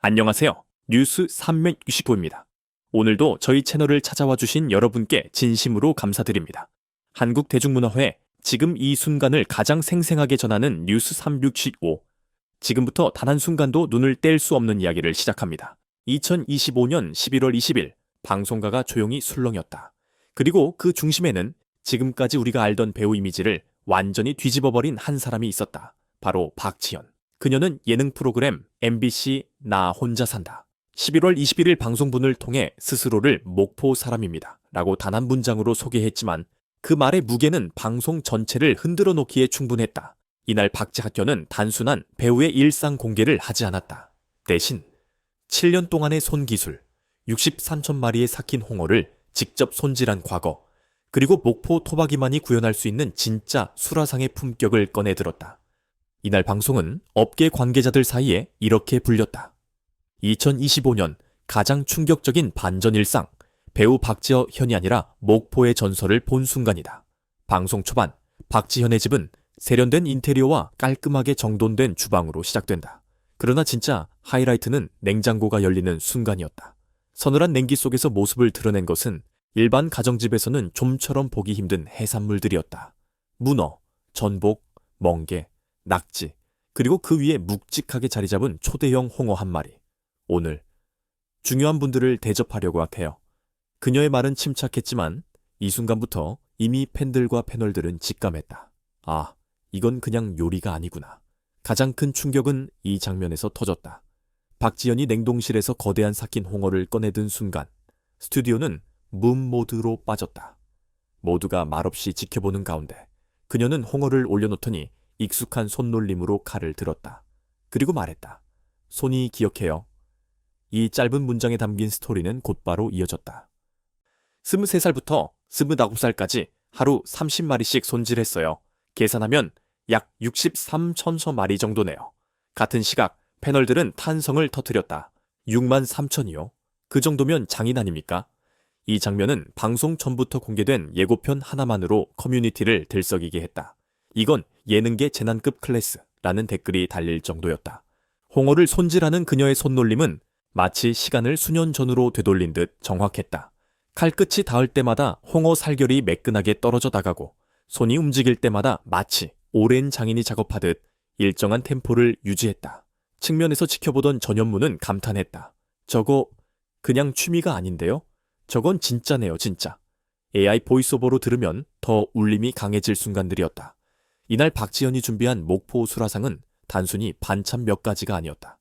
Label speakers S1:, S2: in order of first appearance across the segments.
S1: 안녕하세요. 뉴스 365입니다. 오늘도 저희 채널을 찾아와 주신 여러분께 진심으로 감사드립니다. 한국 대중문화회 지금 이 순간을 가장 생생하게 전하는 뉴스 365. 지금부터 단 한 순간도 눈을 뗄 수 없는 이야기를 시작합니다. 2025년 11월 20일 방송가가 조용히 술렁였다. 그리고 그 중심에는 지금까지 우리가 알던 배우 이미지를 완전히 뒤집어버린 한 사람이 있었다. 바로 박지현. 그녀는 예능 프로그램 MBC 나 혼자 산다. 11월 21일 방송분을 통해 스스로를 목포 사람입니다. 라고 단 한 문장으로 소개했지만 그 말의 무게는 방송 전체를 흔들어 놓기에 충분했다. 이날 박지학교는 단순한 배우의 일상 공개를 하지 않았다. 대신 7년 동안의 손기술, 63천 마리의 삭힌 홍어를 직접 손질한 과거, 그리고 목포 토박이만이 구현할 수 있는 진짜 수라상의 품격을 꺼내들었다. 이날 방송은 업계 관계자들 사이에 이렇게 불렸다. 2025년 가장 충격적인 반전 일상, 배우 박지현이 아니라 목포의 전설을 본 순간이다. 방송 초반, 박지현의 집은 세련된 인테리어와 깔끔하게 정돈된 주방으로 시작된다. 그러나 진짜 하이라이트는 냉장고가 열리는 순간이었다. 서늘한 냉기 속에서 모습을 드러낸 것은 일반 가정집에서는 좀처럼 보기 힘든 해산물들이었다. 문어, 전복, 멍게, 낙지, 그리고 그 위에 묵직하게 자리 잡은 초대형 홍어 한 마리. 오늘 중요한 분들을 대접하려고 해요. 그녀의 말은 침착했지만 이 순간부터 이미 팬들과 패널들은 직감했다. 아, 이건 그냥 요리가 아니구나. 가장 큰 충격은 이 장면에서 터졌다. 박지연이 냉동실에서 거대한 삭힌 홍어를 꺼내든 순간 스튜디오는 문 모드로 빠졌다. 모두가 말없이 지켜보는 가운데 그녀는 홍어를 올려놓더니 익숙한 손놀림으로 칼을 들었다. 그리고 말했다. 손이 기억해요. 이 짧은 문장에 담긴 스토리는 곧바로 이어졌다. 23살부터 29살까지 하루 30마리씩 손질했어요. 계산하면 약 63천서 마리 정도네요. 같은 시각 패널들은 탄성을 터뜨렸다. 6만 3천이요. 그 정도면 장인 아닙니까? 이 장면은 방송 전부터 공개된 예고편 하나만으로 커뮤니티를 들썩이게 했다. 이건 예능계 재난급 클래스라는 댓글이 달릴 정도였다. 홍어를 손질하는 그녀의 손놀림은 마치 시간을 수년 전으로 되돌린 듯 정확했다. 칼끝이 닿을 때마다 홍어 살결이 매끈하게 떨어져 나가고 손이 움직일 때마다 마치 오랜 장인이 작업하듯 일정한 템포를 유지했다. 측면에서 지켜보던 전현무는 감탄했다. 저거 그냥 취미가 아닌데요? 저건 진짜네요, 진짜. AI 보이스오버로 들으면 더 울림이 강해질 순간들이었다. 이날 박지현이 준비한 목포 수라상은 단순히 반찬 몇 가지가 아니었다.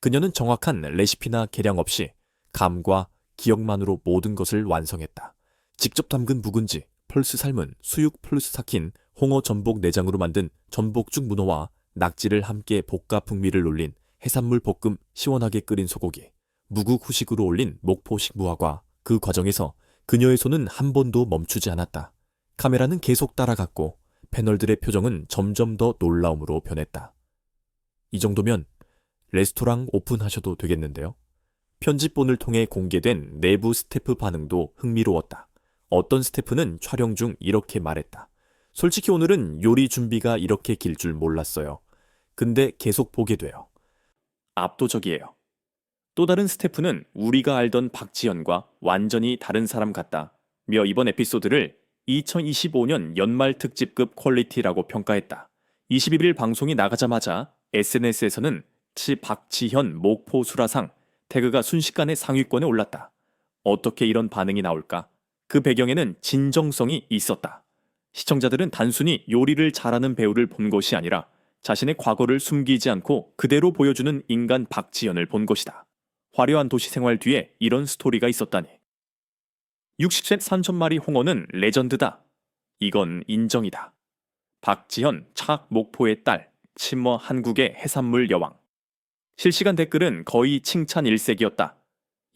S1: 그녀는 정확한 레시피나 계량 없이 감과 기억만으로 모든 것을 완성했다. 직접 담근 묵은지, 펄스 삶은 수육 플러스 삭힌 홍어 전복 내장으로 만든 전복죽 문어와 낙지를 함께 볶아 풍미를 올린 해산물 볶음 시원하게 끓인 소고기, 무국 후식으로 올린 목포식 무화과, 그 과정에서 그녀의 손은 한 번도 멈추지 않았다. 카메라는 계속 따라갔고 패널들의 표정은 점점 더 놀라움으로 변했다. 이 정도면 레스토랑 오픈하셔도 되겠는데요. 편집본을 통해 공개된 내부 스태프 반응도 흥미로웠다. 어떤 스태프는 촬영 중 이렇게 말했다. 솔직히 오늘은 요리 준비가 이렇게 길 줄 몰랐어요. 근데 계속 보게 돼요. 압도적이에요. 또 다른 스태프는 우리가 알던 박지현과 완전히 다른 사람 같다. 며 이번 에피소드를 2025년 연말 특집급 퀄리티라고 평가했다. 21일 방송이 나가자마자 SNS에서는 치 박지현 목포 수라상 태그가 순식간에 상위권에 올랐다. 어떻게 이런 반응이 나올까? 그 배경에는 진정성이 있었다. 시청자들은 단순히 요리를 잘하는 배우를 본 것이 아니라 자신의 과거를 숨기지 않고 그대로 보여주는 인간 박지현을 본 것이다. 화려한 도시 생활 뒤에 이런 스토리가 있었다니. 60셋 산천마리 홍어는 레전드다. 이건 인정이다. 박지현 착 목포의 딸, 친머 한국의 해산물 여왕. 실시간 댓글은 거의 칭찬 일색이었다.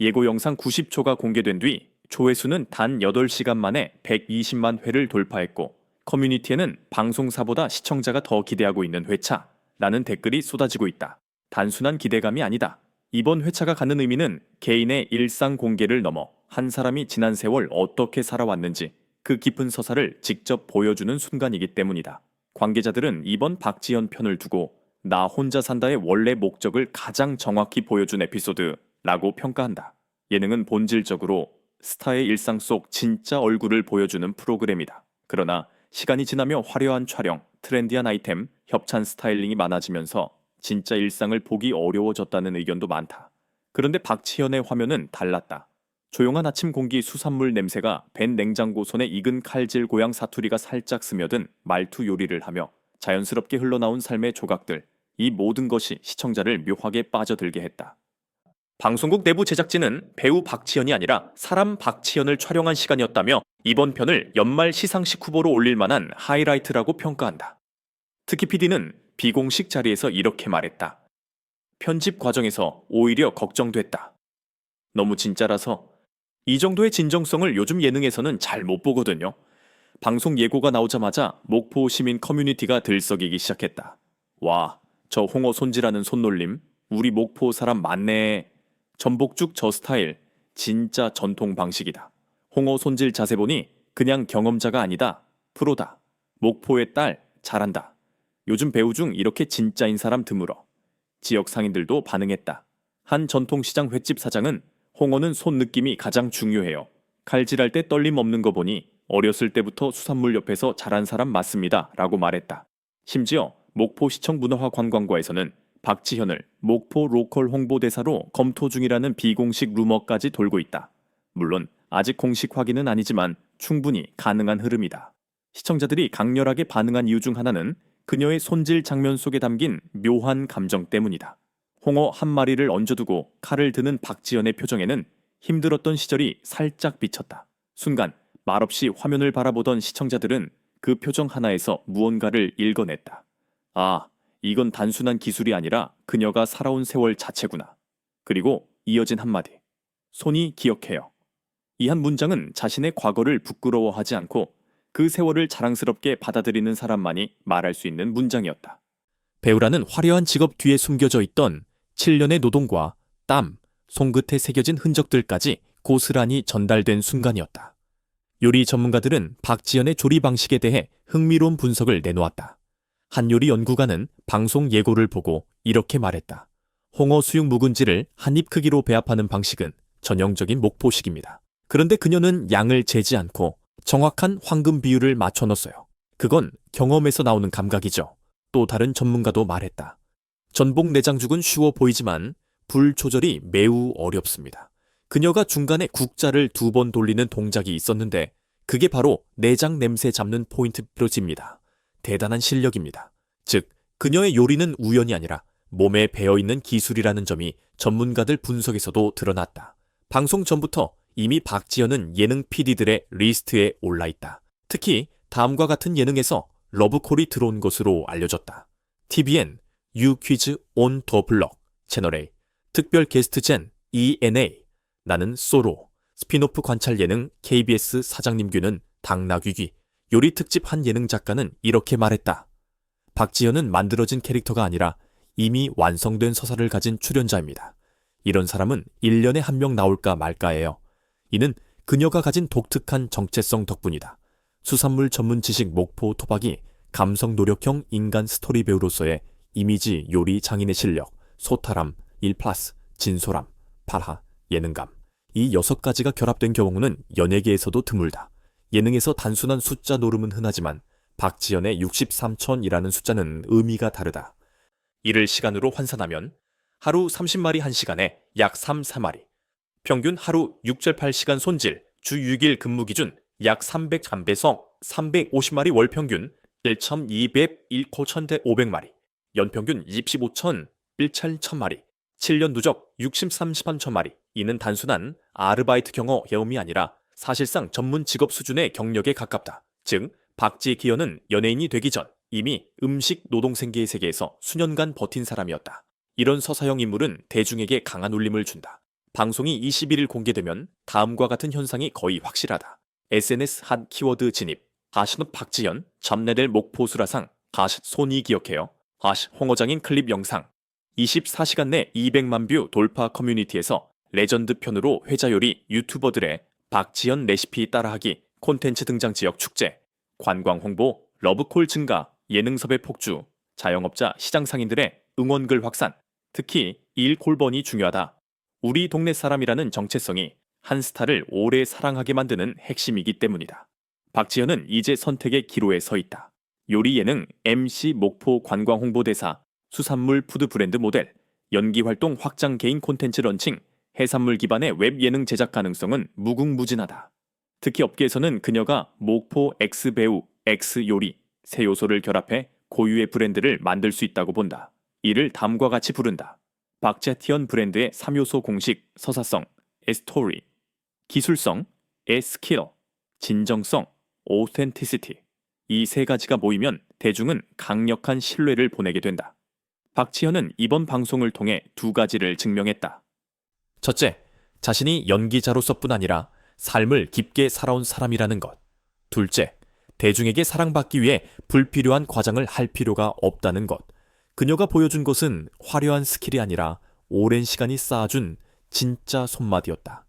S1: 예고 영상 90초가 공개된 뒤 조회수는 단 8시간 만에 120만 회를 돌파했고 커뮤니티에는 방송사보다 시청자가 더 기대하고 있는 회차 라는 댓글이 쏟아지고 있다. 단순한 기대감이 아니다. 이번 회차가 갖는 의미는 개인의 일상 공개를 넘어 한 사람이 지난 세월 어떻게 살아왔는지 그 깊은 서사를 직접 보여주는 순간이기 때문이다. 관계자들은 이번 박지현 편을 두고 나 혼자 산다의 원래 목적을 가장 정확히 보여준 에피소드라고 평가한다. 예능은 본질적으로 스타의 일상 속 진짜 얼굴을 보여주는 프로그램이다. 그러나 시간이 지나며 화려한 촬영, 트렌디한 아이템, 협찬 스타일링이 많아지면서 진짜 일상을 보기 어려워졌다는 의견도 많다. 그런데 박치현의 화면은 달랐다. 조용한 아침 공기 수산물 냄새가 벤 냉장고 손에 익은 칼질 고양 사투리가 살짝 스며든 말투 요리를 하며 자연스럽게 흘러나온 삶의 조각들, 이 모든 것이 시청자를 묘하게 빠져들게 했다. 방송국 내부 제작진은 배우 박치현이 아니라 사람 박치현을 촬영한 시간이었다며 이번 편을 연말 시상식 후보로 올릴 만한 하이라이트라고 평가한다. 특히 PD는 비공식 자리에서 이렇게 말했다. 편집 과정에서 오히려 걱정됐다. 너무 진짜라서 이 정도의 진정성을 요즘 예능에서는 잘 못 보거든요. 방송 예고가 나오자마자 목포 시민 커뮤니티가 들썩이기 시작했다. 와, 저 홍어 손질하는 손놀림, 우리 목포 사람 맞네. 전복죽 저 스타일, 진짜 전통 방식이다. 홍어 손질 자세 보니 그냥 경험자가 아니다. 프로다. 목포의 딸, 잘한다. 요즘 배우 중 이렇게 진짜인 사람 드물어. 지역 상인들도 반응했다. 한 전통시장 횟집 사장은 홍어는 손 느낌이 가장 중요해요. 칼질할 때 떨림 없는 거 보니 어렸을 때부터 수산물 옆에서 자란 사람 맞습니다. 라고 말했다. 심지어 목포시청 문화화 관광과에서는 박지현을 목포 로컬 홍보대사로 검토 중이라는 비공식 루머까지 돌고 있다. 물론 아직 공식 확인은 아니지만 충분히 가능한 흐름이다. 시청자들이 강렬하게 반응한 이유 중 하나는 그녀의 손질 장면 속에 담긴 묘한 감정 때문이다. 홍어 한 마리를 얹어두고 칼을 드는 박지연의 표정에는 힘들었던 시절이 살짝 비쳤다. 순간 말없이 화면을 바라보던 시청자들은 그 표정 하나에서 무언가를 읽어냈다. 아, 이건 단순한 기술이 아니라 그녀가 살아온 세월 자체구나. 그리고 이어진 한마디. 손이 기억해요. 이 한 문장은 자신의 과거를 부끄러워하지 않고 그 세월을 자랑스럽게 받아들이는 사람만이 말할 수 있는 문장이었다. 배우라는 화려한 직업 뒤에 숨겨져 있던 7년의 노동과 땀, 손끝에 새겨진 흔적들까지 고스란히 전달된 순간이었다. 요리 전문가들은 박지연의 조리 방식에 대해 흥미로운 분석을 내놓았다. 한 요리 연구가는 방송 예고를 보고 이렇게 말했다. 홍어 수육 묵은지를 한 입 크기로 배합하는 방식은 전형적인 목포식입니다. 그런데 그녀는 양을 재지 않고 정확한 황금 비율을 맞춰 넣었어요. 그건 경험에서 나오는 감각이죠. 또 다른 전문가도 말했다. 전복 내장죽은 쉬워 보이지만 불 조절이 매우 어렵습니다. 그녀가 중간에 국자를 두 번 돌리는 동작이 있었는데 그게 바로 내장 냄새 잡는 포인트 뾰집니다. 대단한 실력입니다. 즉, 그녀의 요리는 우연이 아니라 몸에 배어 있는 기술이라는 점이 전문가들 분석에서도 드러났다. 방송 전부터 이미 박지연은 예능 PD들의 리스트에 올라 있다. 특히 다음과 같은 예능에서 러브콜이 들어온 것으로 알려졌다. TVN U 퀴즈 온 더 블럭 채널A 특별 게스트 젠 ENA 나는 소로 스피노프 관찰 예능 KBS 사장님 귀는 당나귀귀 요리 특집 한 예능 작가는 이렇게 말했다. 박지현은 만들어진 캐릭터가 아니라 이미 완성된 서사를 가진 출연자입니다. 이런 사람은 1년에 한 명 나올까 말까예요. 이는 그녀가 가진 독특한 정체성 덕분이다. 수산물 전문 지식 목포 토박이 감성 노력형 인간 스토리 배우로서의 이미지 요리 장인의 실력, 소탈함, 일플러스, 진솔함, 발하, 예능감. 이 여섯 가지가 결합된 경우는 연예계에서도 드물다. 예능에서 단순한 숫자 노름은 흔하지만 박지연의 63천이라는 숫자는 의미가 다르다. 이를 시간으로 환산하면 하루 30마리 1시간에 약 3, 4마리. 평균 하루 6절 8시간 손질, 주 6일 근무 기준 약 300잠배성 350마리 월 평균 1,201 코천대 500마리. 연평균 25천 1천 1000마리. 7년 누적 63, 3천마리. 이는 단순한 아르바이트 경험 경험이 아니라 사실상 전문 직업 수준의 경력에 가깝다. 즉, 박지 기현은 연예인이 되기 전 이미 음식 노동생계의 세계에서 수년간 버틴 사람이었다. 이런 서사형 인물은 대중에게 강한 울림을 준다. 방송이 21일 공개되면 다음과 같은 현상이 거의 확실하다. SNS 한 키워드 진입. 가시넛 박지현, 잡내될 목포 수라상, 가시 손이 기억해요. 가시 홍어장인 클립 영상. 24시간 내 200만 뷰 돌파 커뮤니티에서 레전드 편으로 회자 요리 유튜버들의 박지연 레시피 따라하기 콘텐츠 등장 지역 축제, 관광 홍보, 러브콜 증가, 예능 섭외 폭주, 자영업자 시장 상인들의 응원글 확산, 특히 일 골번이 중요하다. 우리 동네 사람이라는 정체성이 한 스타를 오래 사랑하게 만드는 핵심이기 때문이다. 박지현은 이제 선택의 기로에 서 있다. 요리 예능 MC 목포 관광 홍보대사, 수산물 푸드 브랜드 모델, 연기 활동 확장 개인 콘텐츠 런칭, 해산물 기반의 웹 예능 제작 가능성은 무궁무진하다. 특히 업계에서는 그녀가 목포 X 배우, X 요리 세 요소를 결합해 고유의 브랜드를 만들 수 있다고 본다. 이를 다음과 같이 부른다. 박제티언 브랜드의 3요소 공식 서사성, 에스토리, 기술성, 에스킬러, 진정성, 오센티시티. 이 세 가지가 모이면 대중은 강력한 신뢰를 보내게 된다. 박지현은 이번 방송을 통해 두 가지를 증명했다. 첫째, 자신이 연기자로서뿐 아니라 삶을 깊게 살아온 사람이라는 것. 둘째, 대중에게 사랑받기 위해 불필요한 과장을 할 필요가 없다는 것. 그녀가 보여준 것은 화려한 스킬이 아니라 오랜 시간이 쌓아준 진짜 손맛이었다.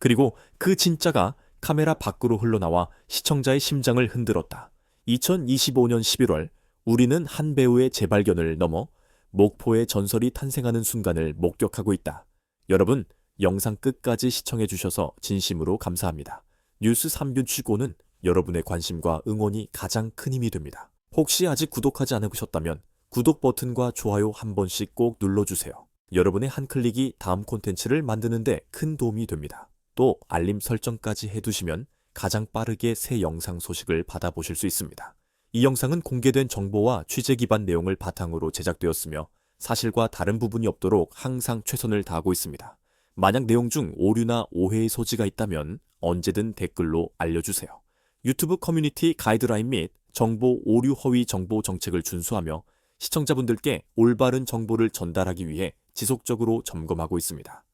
S1: 그리고 그 진짜가 카메라 밖으로 흘러나와 시청자의 심장을 흔들었다. 2025년 11월 우리는 한 배우의 재발견을 넘어 목포의 전설이 탄생하는 순간을 목격하고 있다. 여러분, 영상 끝까지 시청해 주셔서 진심으로 감사합니다. 뉴스 3분 취고는 여러분의 관심과 응원이 가장 큰 힘이 됩니다. 혹시 아직 구독하지 않으셨다면 구독 버튼과 좋아요 한 번씩 꼭 눌러주세요. 여러분의 한 클릭이 다음 콘텐츠를 만드는데 큰 도움이 됩니다. 또 알림 설정까지 해두시면 가장 빠르게 새 영상 소식을 받아보실 수 있습니다. 이 영상은 공개된 정보와 취재 기반 내용을 바탕으로 제작되었으며 사실과 다른 부분이 없도록 항상 최선을 다하고 있습니다. 만약 내용 중 오류나 오해의 소지가 있다면 언제든 댓글로 알려주세요. 유튜브 커뮤니티 가이드라인 및 정보 오류 허위 정보 정책을 준수하며 시청자분들께 올바른 정보를 전달하기 위해 지속적으로 점검하고 있습니다.